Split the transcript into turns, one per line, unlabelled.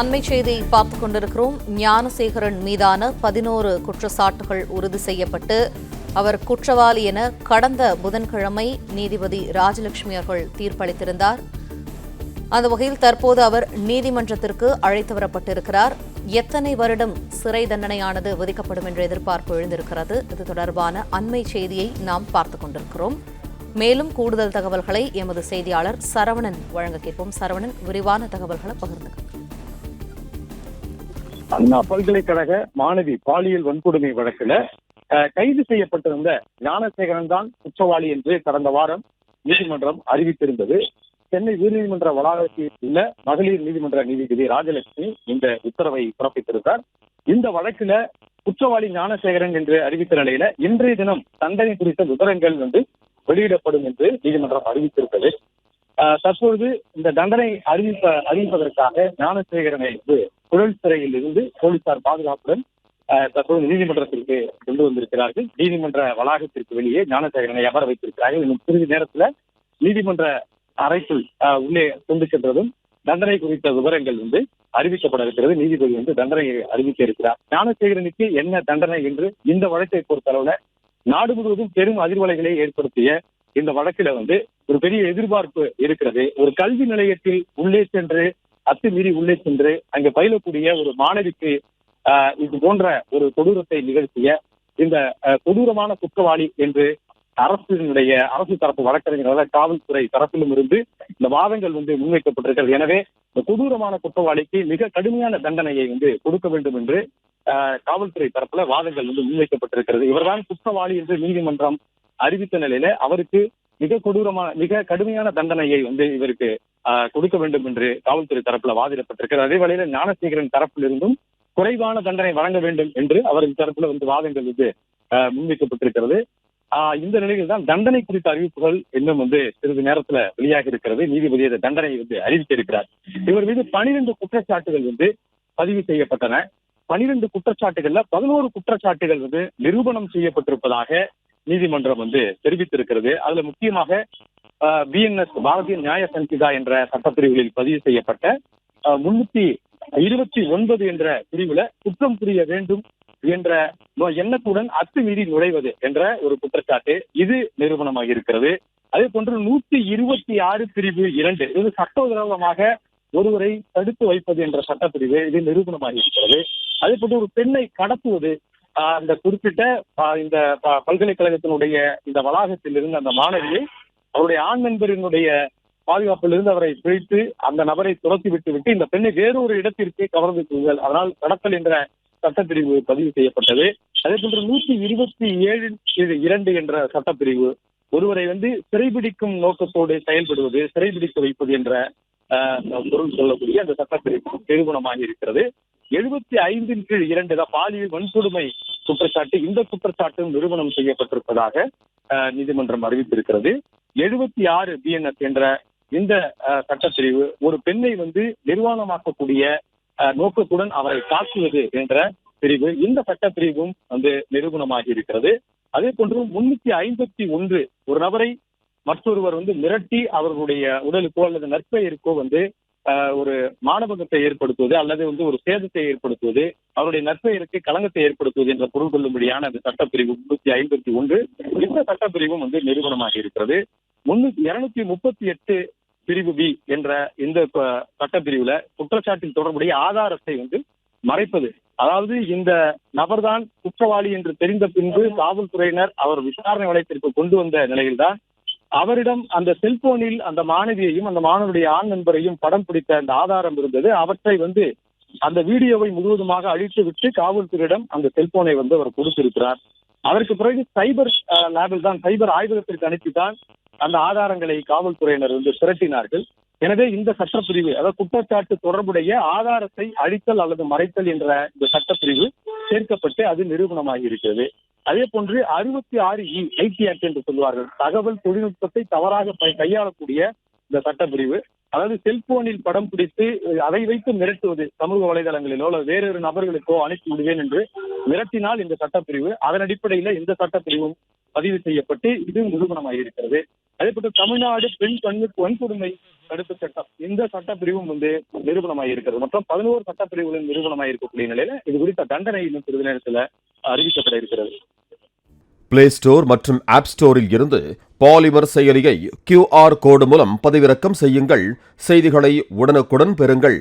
அண்மை செய்தியை பார்த்துக் கொண்டிருக்கிறோம். ஞானசேகரன் மீதான பதினோரு குற்றச்சாட்டுகள் உறுதி செய்யப்பட்டு அவர் குற்றவாளி என கடந்த புதன்கிழமை நீதிபதி ராஜலட்சுமி அவர்கள் தீர்ப்பளித்திருந்தார். அந்த வகையில் தற்போது அவர் நீதிமன்றத்திற்கு அழைத்து வரப்பட்டிருக்கிறார். எத்தனை வருடம் சிறை தண்டனையானது விதிக்கப்படும் என்ற எதிர்பார்ப்பு எழுந்திருக்கிறது. இது தொடர்பான அண்மை செய்தியை நாம் பார்த்துக் கொண்டிருக்கிறோம். மேலும் கூடுதல் தகவல்களை எமது செய்தியாளர் சரவணன் வழங்க கேட்போம். சரவணன் விரிவான தகவல்களை பகிர்ந்துக்க.
அண்ணா பல்கலைக்கழக மாணவி பாலியல் வன்கொடுமை வழக்குல கைது செய்யப்பட்டிருந்த ஞானசேகரன் தான் குற்றவாளி என்று கடந்த வாரம் நீதிமன்றம் அறிவித்திருந்தது. சென்னை உயர்நீதிமன்ற வளாகத்தில் உள்ள மகளிர் நீதிமன்ற நீதிபதி ராஜலட்சுமி இந்த உத்தரவை பிறப்பித்திருந்தார். இந்த வழக்குல குற்றவாளி ஞானசேகரன் என்று அறிவித்த நிலையில இன்றைய தினம் தண்டனை குறித்த விவரங்கள் வந்து வெளியிடப்படும் என்று நீதிமன்றம் அறிவித்திருந்தது. தற்பொழுது இந்த தண்டனை அறிவிப்ப அறிவிப்பதற்காக ஞானசேகரனை வந்து குழல் சிறையில் இருந்து போலீசார் பாதுகாப்புடன் தற்போது நீதிமன்றத்திற்கு கொண்டு வந்திருக்கிறார்கள். நீதிமன்ற வளாகத்திற்கு வெளியே ஞானசேகரனை அமர வைத்திருக்கிறார்கள். இன்னும் சிறிது நேரத்துல நீதிமன்ற அறைக்குள் உள்ளே கொண்டு சென்றதும் தண்டனை குறித்த விவரங்கள் வந்து அறிவிக்கப்பட இருக்கிறது. நீதிபதி வந்து தண்டனையை அறிவிக்க இருக்கிறார். ஞானசேகரனுக்கு என்ன தண்டனை என்று இந்த வழக்கை பொறுத்தளவுல நாடு முழுவதும் பெரும் அதிர்வலைகளை ஏற்படுத்திய இந்த வழக்கில வந்து ஒரு பெரிய எதிர்பார்ப்பு இருக்கிறது. ஒரு கல்வி நிலையத்தில் உள்ளே சென்று அத்துமீறி உள்ளே சென்று அங்கு பயிலக்கூடிய ஒரு மாணவிக்கு ஆஹ், இது போன்ற ஒரு கொடூரத்தை நிகழ்த்திய இந்த கொடூரமான குற்றவாளி என்று அரசினுடைய அரசு தரப்பு வழக்கறிஞர்கள் காவல்துறை தரப்பிலும் இருந்து இந்த வாதங்கள் வந்து முன்வைக்கப்பட்டிருக்கிறது. எனவே இந்த கொடூரமான குற்றவாளிக்கு மிக கடுமையான தண்டனையை வந்து கொடுக்க வேண்டும் என்று ஆஹ், காவல்துறை தரப்புல வாதங்கள் வந்து முன்வைக்கப்பட்டிருக்கிறது. இவர்தான் குற்றவாளி என்று நீதிமன்றம் அறிவித்த நிலையில அவருக்கு மிக கொடூரமான மிக கடுமையான தண்டனையை வந்து இவருக்கு கொடுக்க வேண்டும் என்று காவல்துறை தரப்புல வாதிடப்பட்டிருக்கிறது. அதே வேளையில ஞானசேகரன் தரப்பிலிருந்தும் குறைவான தண்டனை வழங்க வேண்டும் என்று அவரது தரப்புல வந்து வாதங்கள் வந்து முன்வைக்கப்பட்டிருக்கிறது. இந்த நிலையில் தான் தண்டனை குறித்த அறிவிப்புகள் இன்னும் வந்து சிறிது நேரத்துல வெளியாக இருக்கிறது. நீதிபதி தண்டனை வந்து அறிவித்திருக்கிறார் இவர் மீது பனிரெண்டு குற்றச்சாட்டுகள் வந்து பதிவு செய்யப்பட்டன. பனிரெண்டு குற்றச்சாட்டுகள்ல பதினோரு குற்றச்சாட்டுகள் வந்து நிரூபணம் செய்யப்பட்டிருப்பதாக நீதிமன்றம் வந்து தெரிவித்திருக்கிறது. அதுல முக்கியமாக பிஎன்எஸ் பாரதிய நியாய சஞ்சிதா என்ற சட்டப்பிரிவுகளில் பதிவு செய்யப்பட்ட முன்னூத்தி இருபத்தி ஒன்பது என்ற பிரிவுல குற்றம் புரிய வேண்டும் என்ற நோ- எண்ணத்துடன் அத்துமீறி நுழைவது என்ற ஒரு குற்றச்சாட்டு இது நிறுவனமாக இருக்கிறது. அதே போன்று நூத்தி இருபத்தி ஆறு பிரிவு இரண்டு இது சட்டவிரோதமாக ஒருவரை தடுத்து வைப்பது என்ற சட்டப்பிரிவு இது நிரூபணமாக இருக்கிறது. அதே போன்று ஒரு பெண்ணை கடத்துவது அந்த குறிப்பிட்ட இந்த ப- பல்கலைக்கழகத்தினுடைய இந்த வளாகத்தில் இருந்து அந்த மாணவியை அவருடைய ஆண் நண்பரினுடைய பாதுகாப்பிலிருந்து அவரை பிடித்து அந்த நபரை துரத்தி விட்டு விட்டு இந்த பெண்ணை வேறொரு இடத்திற்கு கவர்ந்து கொள்ளுங்கள் அதனால் கடத்தல் என்ற சட்டப்பிரிவு பதிவு செய்யப்பட்டது. அதே போன்று நூத்தி இருபத்தி ஏழு இரண்டு என்ற சட்டப்பிரிவு ஒருவரை வந்து சிறைபிடிக்கும் நோக்கத்தோடு செயல்படுவது சிறைபிடிக்க வைப்பது என்ற பொருள் சொல்லக்கூடிய அந்த சட்டப்பிரிவு நிறுவனமாக இருக்கிறது. எழுபத்தி ஐந்தின் கீழ் இரண்டு தான் பாலியல் வன்கொடுமை குற்றச்சாட்டு இந்த குற்றச்சாட்டும் நிறுவனம் செய்யப்பட்டிருப்பதாக நீதிமன்றம் அறிவித்திருக்கிறது. எழுபத்தி ஆறு பிஎன்எஸ் என்ற இந்த சட்டப்பிரிவு ஒரு பெண்ணை வந்து நிர்வாணமாக்கக்கூடிய நோக்கத்துடன் அவரை தாக்குவது என்ற பிரிவு இந்த சட்டப்பிரிவும் வந்து நிரூபணமாகி இருக்கிறது. அதே போன்று முன்னூத்தி ஐம்பத்தி ஒன்று ஒரு நபரை மற்றொருவர் வந்து மிரட்டி அவர்களுடைய உடலுக்கோ அல்லது நற்பெயருக்கோ வந்து ஒரு மானபங்கத்தை ஏற்படுத்துவது அல்லது வந்து ஒரு சேதத்தை ஏற்படுத்துவது அவருடைய நற்பெயருக்கு களங்கத்தை ஏற்படுத்துவது என்ற பொருள் கொள்ளும்படியான அந்த சட்டப்பிரிவு முன்னூத்தி ஐம்பத்தி ஒன்று இந்த சட்டப்பிரிவும் வந்து நிறுவனமாக இருக்கிறது. முன்னூத்தி இருநூத்தி முப்பத்தி எட்டு பிரிவு பி என்ற இந்த சட்டப்பிரிவுல குற்றச்சாட்டில் தொடர்புடைய ஆதாரத்தை வந்து மறைப்பது. அதாவது இந்த நபர்தான் குற்றவாளி என்று தெரிந்த பின்பு காவல்துறையினர் அவர் விசாரணை வளையத்திற்கு கொண்டு வந்த நிலையில்தான் அவரிடம் அந்த செல்போனில் அந்த மாணவியையும் அந்த மாணவனுடைய ஆண் நண்பரையும் படம் பிடித்த அந்த ஆதாரம் இருந்தது. அவற்றை வந்து அந்த வீடியோவை முழுவதுமாக அழித்து விட்டு காவல்துறையிடம் அந்த செல்போனை வந்து அவர் கொடுத்திருக்கிறார். அதற்கு பிறகு சைபர் லேபில் தான் சைபர் ஆய்வகத்திற்கு அனுப்பித்தான் அந்த ஆதாரங்களை காவல்துறையினர் வந்து திரட்டினார்கள். எனவே இந்த சட்டப்பிரிவு அதாவது குற்றச்சாட்டு தொடர்புடைய ஆதாரத்தை அழித்தல் அல்லது மறைத்தல் என்ற இந்த சட்டப்பிரிவு சேர்க்கப்பட்டு அது நிரூபணமாகி இருக்கிறது. அதே போன்று அறுபத்தி ஆறு இ ஐடி ஆக்ட் என்று சொல்வார்கள் தகவல் தொழில்நுட்பத்தை தவறாக கையாளக்கூடிய இந்த சட்டப்பிரிவு அதாவது செல்போனில் படம் பிடித்து அதை வைத்து மிரட்டுவது சமூக வலைதளங்களிலோ அல்லது வேறொரு நபர்களுக்கோ அனுப்பி விடுவேன் என்று மிரட்டினால் இந்த சட்டப்பிரிவு அதன் அடிப்படையில இந்த சட்டப்பிரிவும் பதிவு செய்யப்பட்டு இது நிரூபணமாயிருக்கிறது அதேபோல தமிழ்நாடு பெண் கண்ணு வன்கொடுமை தடுப்பு சட்டம் இந்த சட்டப்பிரிவும் வந்து நிரூபணமாயிருக்கிறது மொத்தம் பதினோரு சட்டப்பிரிவுகளும் நிரூபணமாயிருக்கக்கூடிய நிலையில இது குறித்த தண்டனை இன்னும் சிறிது நேரத்தில் அறிவிக்கப்பட இருக்கிறது.
பிளே ஸ்டோர் மற்றும் ஆப் ஸ்டோரில் இருந்து பாலிமர் செயலியை கியூஆர் கோடு மூலம் பதிவிறக்கம் செய்யுங்கள். செய்திகளை உடனுக்குடன் பெறுங்கள்.